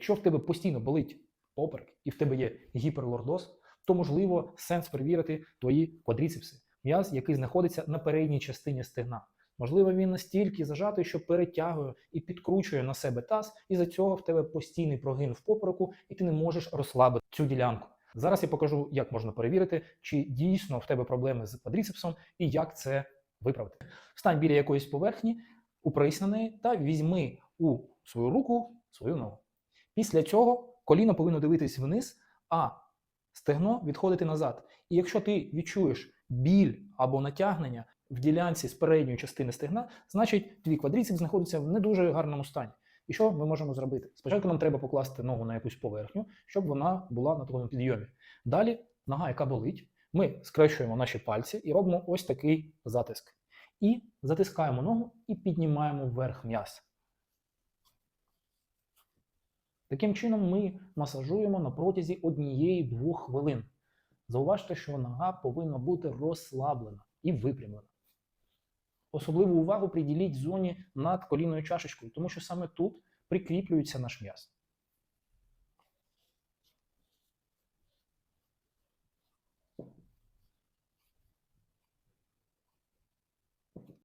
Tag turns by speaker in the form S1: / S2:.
S1: Якщо в тебе постійно болить поперек і в тебе є гіперлордоз, то можливо сенс перевірити твої квадріцепси, м'яз, який знаходиться на передній частині стегна. Можливо, він настільки зажатий, що перетягує і підкручує на себе таз, і за цього в тебе постійний прогин в попереку, і ти не можеш розслабити цю ділянку. Зараз я покажу, як можна перевірити, чи дійсно в тебе проблеми з квадріцепсом і як це виправити. Встань біля якоїсь поверхні, упрись на неї та візьми у свою руку свою ногу. Після цього коліно повинно дивитись вниз, а стегно відходити назад. І якщо ти відчуєш біль або натягнення в ділянці з передньої частини стегна, значить твій квадріцепс знаходиться в не дуже гарному стані. І що ми можемо зробити? Спочатку нам треба покласти ногу на якусь поверхню, щоб вона була на такому підйомі. Далі нога, яка болить, ми скрещуємо наші пальці і робимо ось такий затиск. І затискаємо ногу і піднімаємо вверх м'яз. Таким чином ми масажуємо на протязі однієї-двох хвилин. Зауважте, що нога повинна бути розслаблена і випрямлена. Особливу увагу приділіть зоні над колінною чашечкою, тому що саме тут прикріплюється наш м'яз.